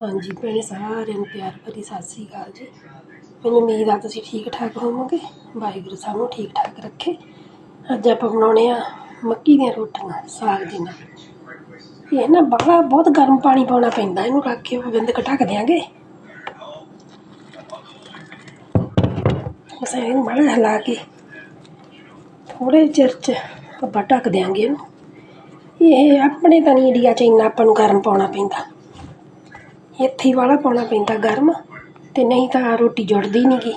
ਹਾਂਜੀ, ਭੈਣੇ ਸਾਰਿਆਂ ਨੂੰ ਪਿਆਰ ਭਰੀ ਸਤਿ ਸ੍ਰੀ ਅਕਾਲ ਜੀ। ਮੈਨੂੰ ਉਮੀਦ ਆ ਤੁਸੀਂ ਠੀਕ ਠਾਕ ਹੋਵੋਗੇ। ਵਾਹਿਗੁਰੂ ਸਭ ਨੂੰ ਠੀਕ ਠਾਕ ਰੱਖੇ। ਅੱਜ ਆਪਾਂ ਬਣਾਉਣੇ ਆ ਮੱਕੀ ਦੀਆਂ ਰੋਟੀਆਂ ਸਾਗ ਦੇ ਨਾਲ। ਇਹ ਨਾ ਬਾਹਲਾ ਬਹੁਤ ਗਰਮ ਪਾਣੀ ਪਾਉਣਾ ਪੈਂਦਾ, ਇਹਨੂੰ ਰੱਖ ਕੇ ਬਿੰਦ ਢੱਕ ਦਿਆਂਗੇ। ਅਸਾਂ ਇਹਨੂੰ ਮਾੜਾ ਹਿਲਾ ਕੇ ਥੋੜੇ ਚਿਰ ਚ ਆਪਾਂ ਢੱਕ ਦਿਆਂਗੇ ਇਹਨੂੰ। ਇਹ ਆਪਣੇ ਤਾਂ ਨਹੀਂ ਇੰਡੀਆ ਚ ਇੰਨਾ ਆਪਾਂ ਨੂੰ ਗਰਮ ਪਾਉਣਾ ਪੈਂਦਾ। ਇੱਥੇ ਹੀ ਵਾਲਾ ਪਾਉਣਾ ਪੈਂਦਾ ਗਰਮ ਅਤੇ ਨਹੀਂ ਤਾਂ ਰੋਟੀ ਜੁੜਦੀ ਨਹੀਂ ਗੀ।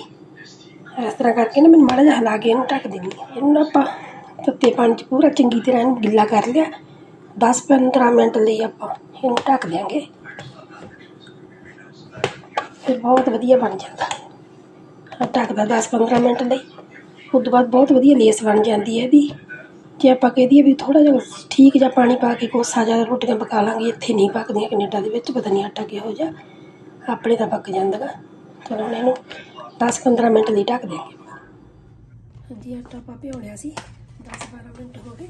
ਇਸ ਤਰ੍ਹਾਂ ਕਰਕੇ ਨਾ ਮੈਨੂੰ ਮਾੜਾ ਜਿਹਾ ਹਿਲਾ ਕੇ ਇਹਨੂੰ ਢੱਕ ਦਿੰਦੀ ਹਾਂ। ਇਹਨੂੰ ਨਾ ਆਪਾਂ ਤੱਤੇ ਪਾਣੀ 'ਚ ਪੂਰਾ ਚੰਗੀ ਤਰ੍ਹਾਂ ਇਹਨੂੰ ਗਿੱਲਾ ਕਰ ਲਿਆ। 10-15 ਮਿੰਟ ਲਈ ਆਪਾਂ ਇਹਨੂੰ ਢੱਕ ਦਿਆਂਗੇ। ਫਿਰ ਬਹੁਤ ਵਧੀਆ ਬਣ ਜਾਂਦਾ। ਢੱਕਦਾ 10-15 ਮਿੰਟ ਲਈ। ਉਸ ਤੋਂ ਬਾਅਦ ਬਹੁਤ ਵਧੀਆ ਲੇਸ ਬਣ ਜਾਂਦੀ ਹੈ ਇਹਦੀ। ਜੇ ਆਪਾਂ ਕਹਿ ਦਈਏ ਵੀ ਥੋੜ੍ਹਾ ਜਿਹਾ ਠੀਕ ਜਿਹਾ ਪਾਣੀ ਪਾ ਕੇ ਕੋਸਾ ਜਿਹਾ ਰੋਟੀਆਂ ਪਕਾ ਲਾਂਗੇ, ਇੱਥੇ ਨਹੀਂ ਪੱਕਦੀਆਂ ਕਨੇਡਾ ਦੇ ਵਿੱਚ, ਪਤਾ ਨਹੀਂ ਆਟਾ ਕਿਹੋ ਜਿਹਾ। ਆਪਣੇ ਤਾਂ ਪੱਕ ਜਾਂਦਾ ਗਾ ਚਲੋ ਹੁਣ ਇਹਨੂੰ 10-15 ਮਿੰਟ ਲਈ ਢੱਕ ਦਿਆਂਗੇ। ਹਾਂਜੀ, ਆਟਾ ਆਪਾਂ ਭਿਓ ਲਿਆ ਸੀ। 10-12 ਮਿੰਟ ਹੋ ਗਏ।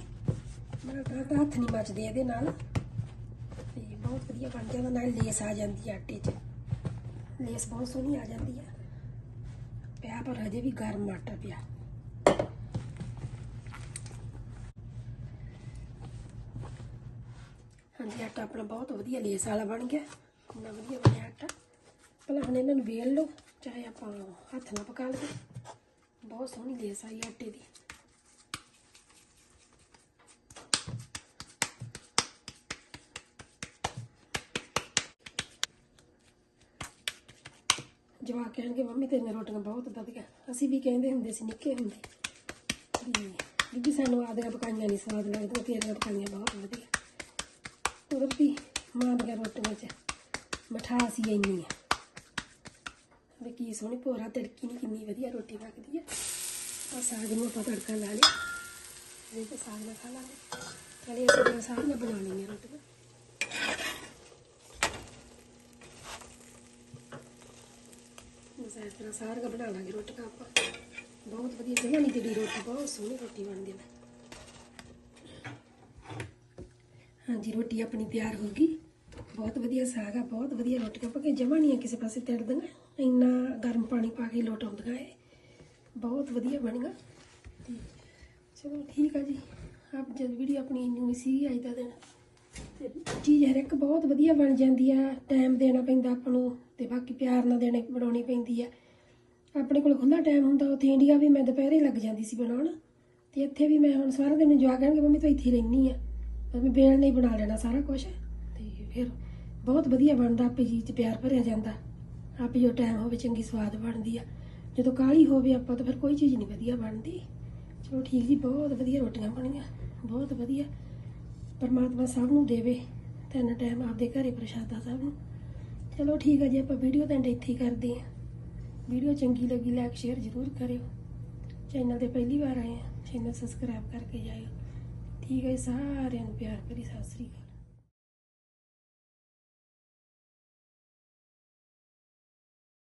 ਮੇਰਾ ਤਾਂ ਤਾਂ ਹੱਥ ਨਹੀਂ ਮੱਚਦੇ ਇਹਦੇ ਨਾਲ। ਤੇ ਬਹੁਤ ਵਧੀਆ ਬਣ ਜਾਂਦਾ, ਨਾਲ ਲੇਸ ਆ ਜਾਂਦੀ ਹੈ ਆਟੇ 'ਚ। ਲੇਸ ਬਹੁਤ ਸੋਹਣੀ ਆ ਜਾਂਦੀ ਹੈ ਪਿਆ ਪਰ ਹਜੇ ਵੀ ਗਰਮ ਆਟਾ ਪਿਆ। ਹਾਂਜੀ, ਆਟਾ ਆਪਣਾ ਬਹੁਤ ਵਧੀਆ ਲੇਸ ਵਾਲਾ ਬਣ ਗਿਆ। ਇੰਨਾ ਵਧੀਆ ਬਣਿਆ ਆਟਾ। ਪਹਿਲਾਂ ਹੁਣ ਇਹਨਾਂ ਨੂੰ ਵੇਲ ਲਓ, ਚਾਹੇ ਆਪਾਂ ਹੱਥ ਨਾਲ ਪਕਾ ਲਈਏ। ਬਹੁਤ ਸੋਹਣੀ ਲੇਸ ਆਈ ਆਟੇ ਦੀ। ਜਵਾਕ ਕਹਿਣਗੇ, ਮੰਮੀ, ਤੇਰੀਆਂ ਰੋਟੀਆਂ ਬਹੁਤ ਵਧੀਆ। ਅਸੀਂ ਵੀ ਕਹਿੰਦੇ ਹੁੰਦੇ ਸੀ, ਨਿੱਕੇ ਹੁੰਦੇ। ਵੀ, ਬੀਬੀ ਸਾਨੂੰ ਆਦਿਆਂ ਪਕਾਈਆਂ ਨਹੀਂ ਸਵਾਦ ਲੱਗਦੀਆਂ, ਤੇਰੀਆਂ ਪਕਾਈਆਂ ਬਹੁਤ ਵਧੀਆ। ਕੁਦਰਤੀ ਮਾਂ ਦੀਆਂ ਰੋਟੀਆਂ 'ਚ। ਮਿਠਾਸ ਹੀ ਇੰਨੀ ਆ। ਵੀ ਕੀ ਸੋਹਣੀ ਭੋਰਾ ਤੜਕੀ ਨਹੀਂ ਕਿੰਨੀ ਵਧੀਆ ਰੋਟੀ ਪੱਕਦੀ ਆ। ਆ ਸਾਗ ਨੂੰ ਆਪਾਂ ਤੜਕਾ ਲਾ ਲਿਆ। ਇਹ ਤਾਂ ਸਾਗ ਨਾਲ ਖਾ ਲਾਂਗੇ। ਚਲੇ ਇਸੇ ਤਰ੍ਹਾਂ ਸਾਰੀਆਂ ਬਣਾ ਲਈਆਂ ਰੋਟੀਆਂ। ਬਸ ਇਸ ਤਰ੍ਹਾਂ ਸਾਰੀਆਂ ਬਣਾ ਲਾਂਗੇ ਰੋਟੀਆਂ ਆਪਾਂ। ਬਹੁਤ ਵਧੀਆ ਜਮਾਂ ਨਹੀਂ ਰੋਟੀ, ਬਹੁਤ ਸੋਹਣੀ ਰੋਟੀ ਬਣਦੀ ਹੈ ਹਾਂਜੀ, ਰੋਟੀ ਆਪਣੀ ਤਿਆਰ ਹੋ ਗਈ। ਬਹੁਤ ਵਧੀਆ ਸਾਗ ਆ, ਬਹੁਤ ਵਧੀਆ ਰੋਟੀਆਂ ਪੱਕੇ ਜਮਾਂ ਨਹੀਂ ਆ ਕਿਸੇ ਪਾਸੇ ਤਿੜਦੀਆਂ ਇੰਨਾ ਗਰਮ ਪਾਣੀ ਪਾ ਕੇ ਲੋਟ ਆਉਂਦੀਆਂ ਇਹ। ਬਹੁਤ ਵਧੀਆ ਬਣੀਆਂ। ਤੇ ਚਲੋ ਠੀਕ ਆ ਜੀ। ਆਪ ਜਦ ਵੀਡੀਓ ਆਪਣੀ ਇੰਨੀ ਹੀ ਸੀ ਅੱਜ ਦਾ ਦਿਨ। ਤੇ ਚੀਜ਼ ਹਰ ਇੱਕ ਬਹੁਤ ਵਧੀਆ ਬਣ ਜਾਂਦੀ ਆ। ਟਾਈਮ ਦੇਣਾ ਪੈਂਦਾ ਆਪਾਂ ਨੂੰ ਤੇ ਬਾਕੀ ਪਿਆਰ ਨਾਲ ਦੇਣੇ, ਬਣਾਉਣੀ ਪੈਂਦੀ ਆ। ਆਪਣੇ ਕੋਲ ਖੁੱਲਾ ਟਾਈਮ ਹੁੰਦਾ, ਉੱਥੇ ਇੰਡੀਆ ਵੀ ਮੈਂ ਦੁਪਹਿਰੇ ਲੱਗ ਜਾਂਦੀ ਸੀ ਬਣਾਉਣ। ਤੇ ਇੱਥੇ ਵੀ ਮੈਂ ਹੁਣ ਸਾਰਾ ਦਿਨ ਜਵਾ ਕਹਿਣਗੇ ਮੰਮੀ ਤੂੰ ਇੱਥੇ ਹੀ ਰਹਿਨੀ ਆ। ਤਾਂ ਮੈਂ ਬੇਲ ਨਹੀਂ ਬਣਾ ਲੈਣਾ ਸਾਰਾ ਕੁਝ ਤੇ ਫਿਰ ਬਹੁਤ ਵਧੀਆ ਬਣਦਾ ਆਪੇ ਜੀ ਚ ਪਿਆਰ ਭਰਿਆ ਜਾਂਦਾ। ਆਪੇ ਜੋ ਟਾਈਮ ਹੋਵੇ ਚੰਗੀ ਸਵਾਦ ਬਣਦੀ ਆ। ਜਦੋਂ ਕਾਲੀ ਹੋਵੇ ਆਪਾਂ ਤਾਂ ਫਿਰ ਕੋਈ ਚੀਜ਼ ਨਹੀਂ ਵਧੀਆ ਬਣਦੀ। ਚਲੋ ਠੀਕ ਜੀ, ਬਹੁਤ ਵਧੀਆ ਰੋਟੀਆਂ ਬਣੀਆਂ, ਬਹੁਤ ਵਧੀਆ। ਪਰਮਾਤਮਾ ਸਭ ਨੂੰ ਦੇਵੇ ਤਿੰਨ ਟਾਈਮ ਆਪਦੇ ਘਰੇ ਪ੍ਰਸ਼ਾਦਾ ਸਭ ਨੂੰ। ਚਲੋ ਠੀਕ ਆ ਜੀ, ਆਪਾਂ ਵੀਡੀਓ ਤਾਂ ਇੱਥੇ ਹੀ ਕਰਦੇ ਹਾਂ। ਵੀਡੀਓ ਚੰਗੀ ਲੱਗੀ ਲਾਈਕ ਸ਼ੇਅਰ ਜ਼ਰੂਰ ਕਰਿਓ। ਚੈਨਲ ਤੇ ਪਹਿਲੀ ਵਾਰ ਆਏ ਆ ਚੈਨਲ ਸਬਸਕ੍ਰਾਈਬ ਕਰਕੇ ਜਾਇਓ। ਠੀਕ ਹੈ ਜੀ, ਸਾਰਿਆਂ ਨੂੰ ਪਿਆਰ ਭਰੀ ਸਤਿ ਸ੍ਰੀ ਅਕਾਲ।